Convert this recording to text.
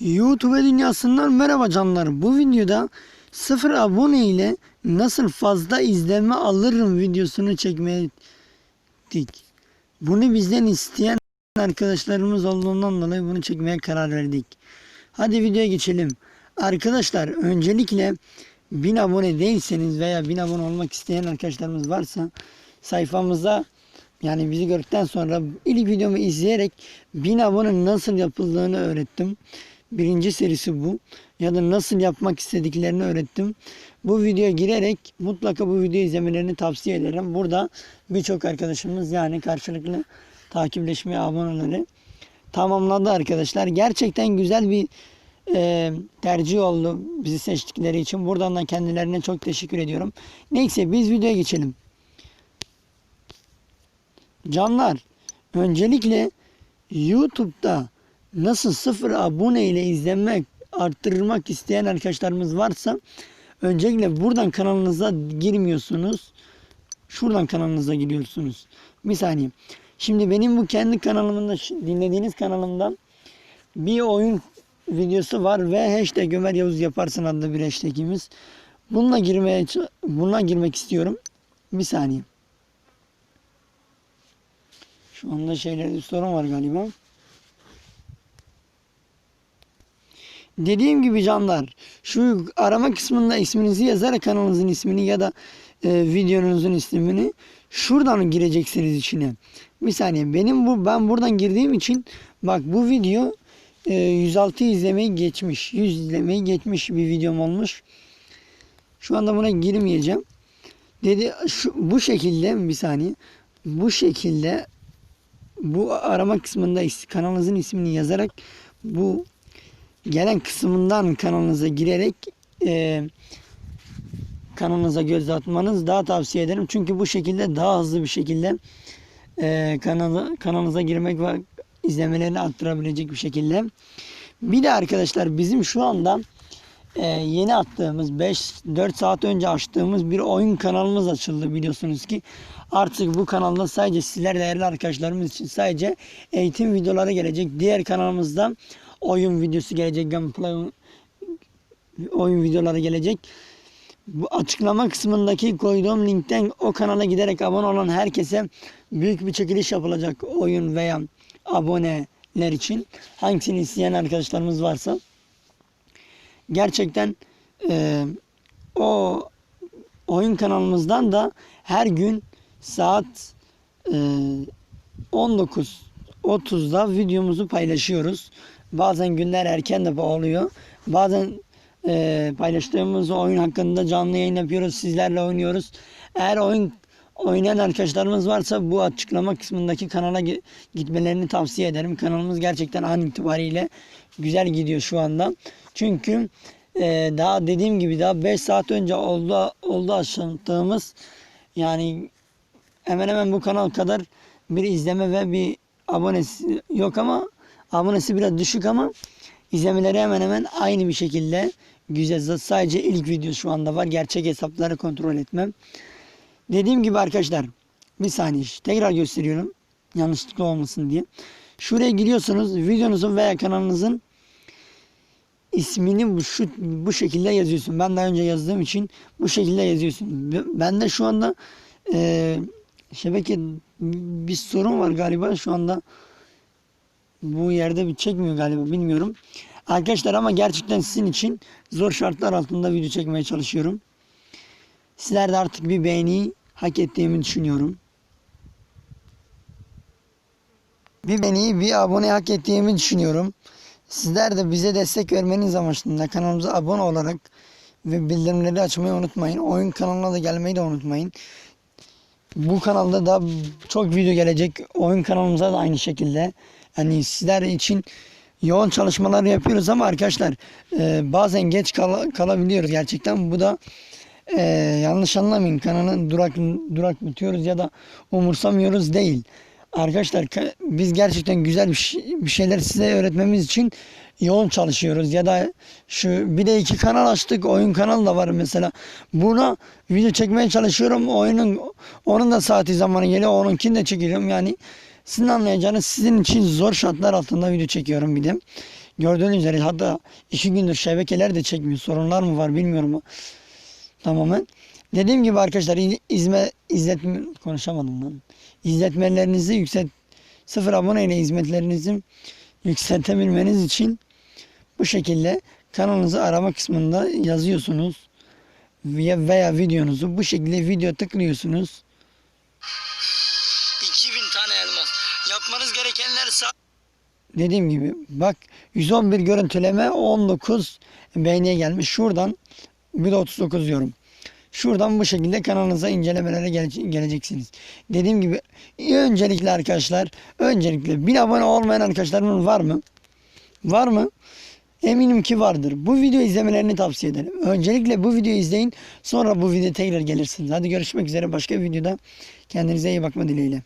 YouTube dünyasından merhaba canlar. Bu videoda sıfır abone ile nasıl fazla izlenme alırım videosunu çekmeye gittik. Bunu bizden isteyen arkadaşlarımız olduğundan dolayı bunu çekmeye karar verdik. Hadi videoya geçelim. Arkadaşlar öncelikle 1000 abone değilseniz veya 1000 abone olmak isteyen arkadaşlarımız varsa sayfamıza yani bizi gördükten sonra ilk videomu izleyerek 1000 abone nasıl yapıldığını öğrettim. Birinci serisi bu. Ya da nasıl yapmak istediklerini öğrettim. Bu videoya girerek mutlaka bu videoyu izlemelerini tavsiye ederim. Burada birçok arkadaşımız yani karşılıklı takipleşmeye aboneleri tamamladı arkadaşlar. Gerçekten güzel bir e, tercih oldu bizi seçtikleri için. Buradan da kendilerine çok teşekkür ediyorum. Neyse biz videoya geçelim. Canlar, öncelikle YouTube'da nasıl sıfır abone ile izlenmek arttırmak isteyen arkadaşlarımız varsa öncelikle buradan kanalınıza girmiyorsunuz. Şuradan kanalınıza giriyorsunuz. Bir saniye. Şimdi benim bu kendi kanalımda dinlediğiniz kanalımdan bir oyun videosu var ve hashtag Ömer Yavuz yaparsın adlı bir hashtagimiz. Bununla girmeye bununla girmek istiyorum. Bir saniye. Şu anda şeylerde sorun var galiba. Dediğim gibi canlar şu arama kısmında isminizi yazarak kanalınızın ismini ya da e, videonuzun ismini şuradan gireceksiniz içine. Bir saniye benim bu ben buradan girdiğim için bak bu video e, 106 izlemeyi geçmiş. 100 izlemeyi geçmiş bir videom olmuş. Şu anda buna girmeyeceğim. Dedi şu, bu şekilde bir saniye bu şekilde bu arama kısmında kanalınızın ismini yazarak bu gelen kısmından kanalınıza girerek e, kanalınıza göz atmanız daha tavsiye ederim. Çünkü bu şekilde daha hızlı bir şekilde e, kanala, kanalınıza girmek ve izlemelerini arttırabilecek bir şekilde. Bir de arkadaşlar bizim şu anda e, yeni attığımız 5-4 saat önce açtığımız bir oyun kanalımız açıldı biliyorsunuz ki. Artık bu kanalda sadece sizler değerli arkadaşlarımız için sadece eğitim videoları gelecek. Diğer kanalımızda oyun videosu gelecek. Gameplay oyun videoları gelecek. Bu açıklama kısmındaki koyduğum linkten o kanala giderek abone olan herkese büyük bir çekiliş yapılacak oyun veya aboneler için. Hangisini isteyen arkadaşlarımız varsa. Gerçekten e, o oyun kanalımızdan da her gün saat e, 19.30'da videomuzu paylaşıyoruz. Bazen günler erken de oluyor. Bazen e, paylaştığımız oyun hakkında canlı yayın yapıyoruz. Sizlerle oynuyoruz. Eğer oyun oynayan arkadaşlarımız varsa bu açıklama kısmındaki kanala gi- gitmelerini tavsiye ederim. Kanalımız gerçekten an itibariyle güzel gidiyor şu anda. Çünkü e, daha dediğim gibi daha 5 saat önce oldu oldu açtığımız yani hemen hemen bu kanal kadar bir izleme ve bir abonesi yok ama abonesi biraz düşük ama izlemeleri hemen hemen aynı bir şekilde güzel. Sadece ilk video şu anda var. Gerçek hesapları kontrol etmem. Dediğim gibi arkadaşlar bir saniye tekrar gösteriyorum. Yanlışlıkla olmasın diye. Şuraya giriyorsunuz. Videonuzun veya kanalınızın ismini bu, şu, bu şekilde yazıyorsun. Ben daha önce yazdığım için bu şekilde yazıyorsun. Ben de şu anda e, şebeke bir sorun var galiba. Şu anda bu yerde bir çekmiyor galiba bilmiyorum. Arkadaşlar ama gerçekten sizin için zor şartlar altında video çekmeye çalışıyorum. Sizler de artık bir beğeni hak ettiğimi düşünüyorum. Bir beğeni, bir abone hak ettiğimi düşünüyorum. Sizler de bize destek vermeniz amaçlı kanalımıza abone olarak ve bildirimleri açmayı unutmayın. Oyun kanalına da gelmeyi de unutmayın. Bu kanalda da çok video gelecek. Oyun kanalımıza da aynı şekilde. Yani sizler için yoğun çalışmalar yapıyoruz ama arkadaşlar e, bazen geç kal- kalabiliyoruz gerçekten. Bu da e, yanlış anlamayın. Kanalı durak durak tutuyoruz ya da umursamıyoruz değil. Arkadaşlar ka- biz gerçekten güzel bir, şey- bir şeyler size öğretmemiz için yoğun çalışıyoruz ya da şu bir de iki kanal açtık oyun kanalı da var mesela buna video çekmeye çalışıyorum oyunun onun da saati zamanı geliyor onunkini de çekiyorum yani sizin anlayacağınız sizin için zor şartlar altında video çekiyorum bir de Gördüğünüz üzere hatta iki gündür şebekeler de çekmiyor. Sorunlar mı var bilmiyorum. Tamamen. Dediğim gibi arkadaşlar iz- izme, izlet konuşamadım lan. İzletmelerinizi yükselt sıfır abone ile hizmetlerinizi yükseltebilmeniz için bu şekilde kanalınızı arama kısmında yazıyorsunuz veya, veya videonuzu bu şekilde video tıklıyorsunuz. 2000 tane elmas. Yapmanız gerekenler Dediğim gibi bak 111 görüntüleme 19 beğeniye gelmiş. Şuradan bir de 39 diyorum. Şuradan bu şekilde kanalınıza incelemelere gele- geleceksiniz. Dediğim gibi öncelikle arkadaşlar öncelikle bir abone olmayan arkadaşlarımın var mı? Var mı? Eminim ki vardır. Bu video izlemelerini tavsiye ederim. Öncelikle bu videoyu izleyin. Sonra bu video tekrar gelirsiniz. Hadi görüşmek üzere başka bir videoda. Kendinize iyi bakma dileğiyle.